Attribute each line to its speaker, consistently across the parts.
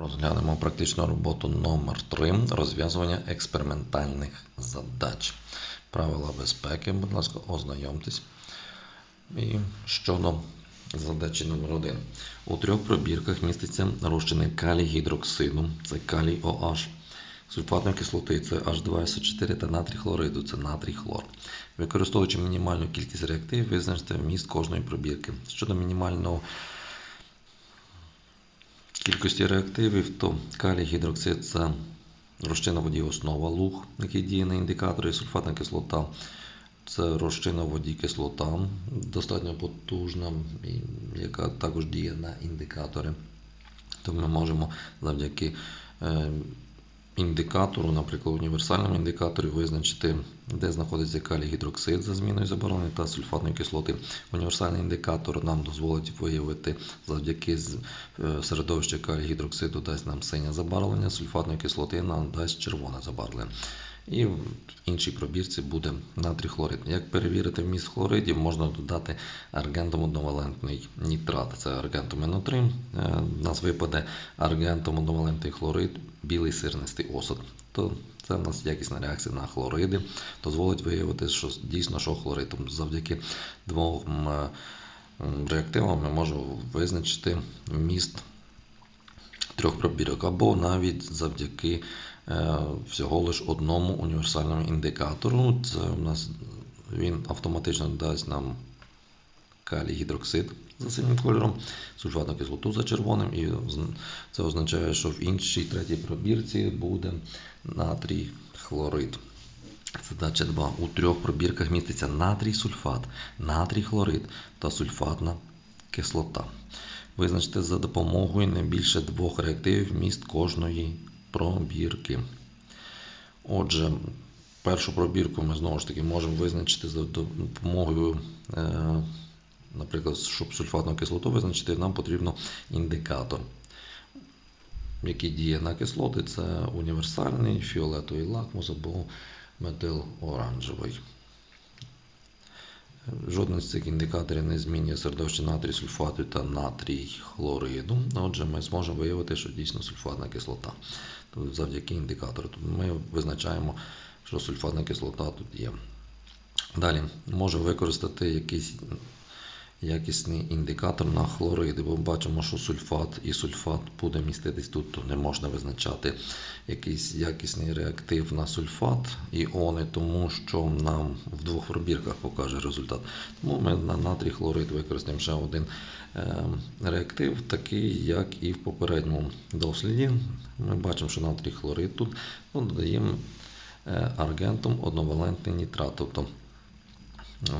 Speaker 1: Розглянемо практичну роботу номер 3 розв'язування експериментальних задач. Правила безпеки, будь ласка, ознайомтесь. І щодо задачі номер 1 У трьох пробірках міститься розчини калій гідроксиду, це калій OH, сульфатної кислоти це H2SO4 та натрій хлориду, це натрій хлор. Використовуючи мінімальну кількість реактивів, визначте вміст кожної пробірки. Щодо мінімального кількості реактивів, то калій гідроксид це розчинна воді основа луг, який діє на індикатори, сульфатна кислота. Це розчинна в кислота, достатньо потужна, яка також діє на індикатори. То ми можемо завдяки е, індикатору, наприклад, універсальному індикаторі, визначити, де знаходиться калій гідроксид за зміною заборони та сульфатної кислоти. Універсальний індикатор нам дозволить виявити завдяки середовищу е, калій гідроксиду дасть нам синє забарвлення, сульфатної кислоти нам дасть червоне забарвлення. І в іншій пробірці буде натрій хлорид. Як перевірити вміст хлоридів, можна додати аргентом одновалентний нітрат. Це аргентом НО3. Е, нас випаде аргентом одновалентний хлорид, білий сирнистий осад. То це в нас якісна реакція на хлориди. Дозволить виявити, що дійсно що хлорид. Завдяки двом е, реактивам ми можемо визначити вміст трьох пробірок, або навіть завдяки е, всього лиш одному універсальному індикатору. Це у нас він автоматично дасть нам калій гідроксид за синім кольором, сульфатну кислоту за червоним, і це означає, що в іншій третій пробірці буде натрій хлорид. Задача 2. У трьох пробірках міститься натрій сульфат, натрій хлорид та сульфатна кислота. Визначте за допомогою не більше двох реактивів міст кожної пробірки. Отже, першу пробірку ми знову ж таки можемо визначити за допомогою, е, наприклад, щоб сульфатну кислоту визначити, нам потрібно індикатор, який діє на кислоти. Це універсальний фіолетовий лакмус або метил оранжевий. Жоден з цих індикаторів не змінює середовище натрій сульфату та натрій хлориду. Отже, ми зможемо виявити, що дійсно сульфатна кислота. Тобто завдяки індикатору. Тобто ми визначаємо, що сульфатна кислота тут є. Далі можемо використати якийсь якісний індикатор на хлориди, бо бачимо, що сульфат і сульфат буде міститись тут, то не можна визначати якийсь якісний реактив на сульфат іони, тому що нам в двох пробірках покаже результат. Тому ми на натрій хлорид використаємо ще один е, реактив, такий, як і в попередньому досліді. Ми бачимо, що натрій хлорид тут ну, додаємо е, аргентом одновалентний нітрат. Тобто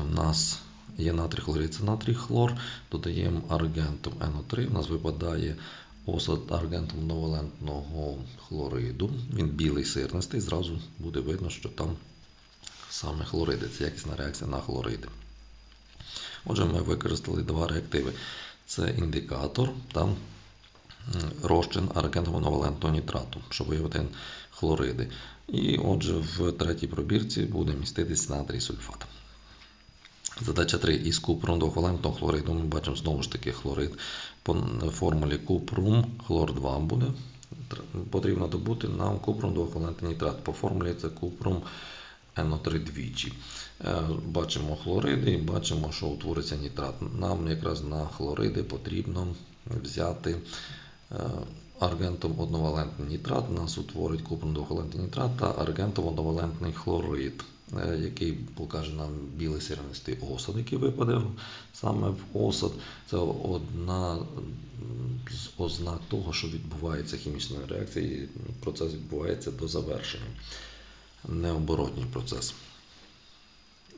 Speaker 1: у нас є натрій хлорид, це натрій хлор, додаємо аргентом НО3, у нас випадає осад аргентом одновалентного хлориду. Він білий сирнистий, зразу буде видно, що там саме хлориди, це якісна реакція на хлориди. Отже, ми використали два реактиви. Це індикатор та розчин аргентово-новалентного нітрату, щоб виявити хлориди. І отже, в третій пробірці буде міститись натрій сульфат. Задача 3. Із купром двохвалентного хлориду ми бачимо знову ж таки хлорид. По формулі купрум хлор 2 буде. Потрібно добути нам купром двохвалентний нітрат. По формулі це купром НО3 двічі. Е, Бачимо хлориди і бачимо, що утвориться нітрат. Нам якраз на хлориди потрібно взяти е, аргентом одновалентний нітрат. У нас утворить двохвалентний нітрат та аргентом одновалентний хлорид, е, який покаже нам білий сірнистий осад, який випаде саме в осад. Це одна з ознак того, що відбувається хімічна реакція, і процес відбувається до завершення. Необоротній процес.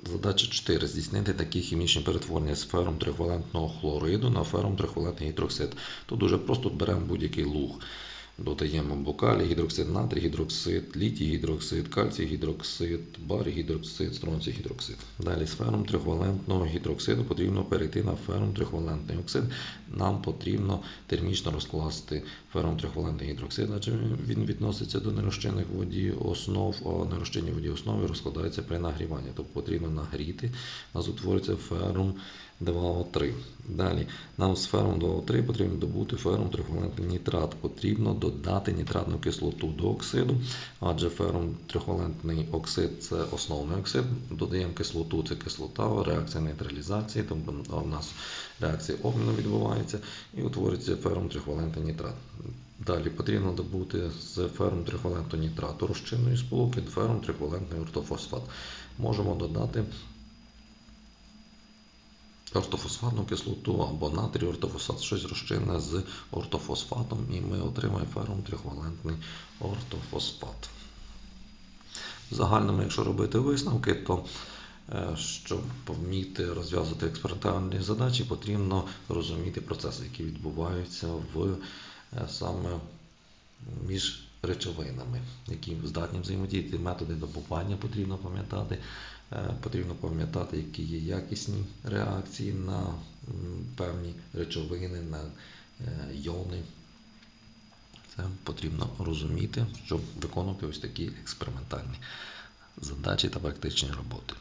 Speaker 1: Задача 4. Здійснити такі хімічні перетворення з фером трихвалентного хлориду на фером трихвалентний гідроксид. Тут дуже просто беремо будь-який луг. Додаємо бокалі, гідроксид натрій, гідроксид, літій, гідроксид, кальцій, гідроксид, барій, гідроксид, стронцій, гідроксид. Далі з фером трихвалентного гідроксиду потрібно перейти на фером трихвалентний оксид. Нам потрібно термічно розкласти фером трихвалентний гідроксид, адже він відноситься до нерозчинних воді основ, а нерозчинні воді основи розкладаються при нагріванні. Тобто потрібно нагріти, у нас утвориться фером 2О3. Далі нам з фером 2О3 потрібно добути фером трихвалентний нітрат. Потрібно додати нітратну кислоту до оксиду, адже фером трихвалентний оксид це основний оксид. Додаємо кислоту, це кислота, реакція нейтралізації, тобто у нас реакція обміну відбувається і утворюється фером трихвалентний нітрат. Далі потрібно добути з фером трихвалентного нітрату розчинної сполуки фером трихвалентний ортофосфат. Можемо додати ортофосфатну кислоту або натрій ортофосфат, щось розчинне з ортофосфатом, і ми отримаємо фером трихвалентний ортофосфат. В загальному, якщо робити висновки, то е, щоб вміти розв'язувати експериментальні задачі, потрібно розуміти процеси, які відбуваються в е, саме між речовинами, які здатні взаємодіяти. Методи добування потрібно пам'ятати. Е, Потрібно пам'ятати, які є якісні реакції на певні речовини, на е, йони. Це потрібно розуміти, щоб виконувати ось такі експериментальні задачі та практичні роботи.